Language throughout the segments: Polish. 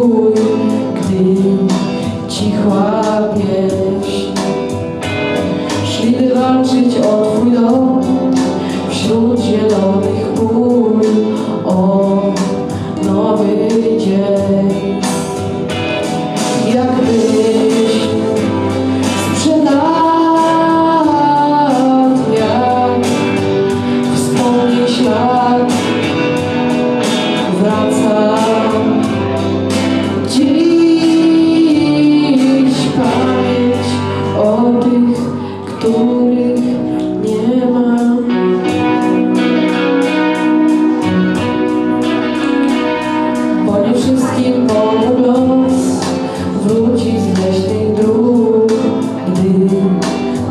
foi.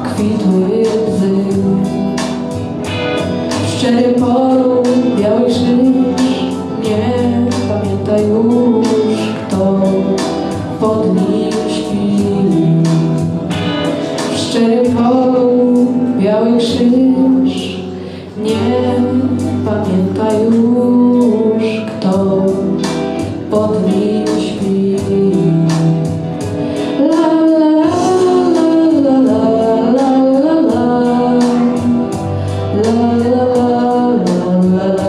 kwitły łzy. Szczery polu, biały krzyż, nie pamiętaj już, kto pod nim śpi. W Szczery polu, biały krzyż, nie pamiętaj już. la la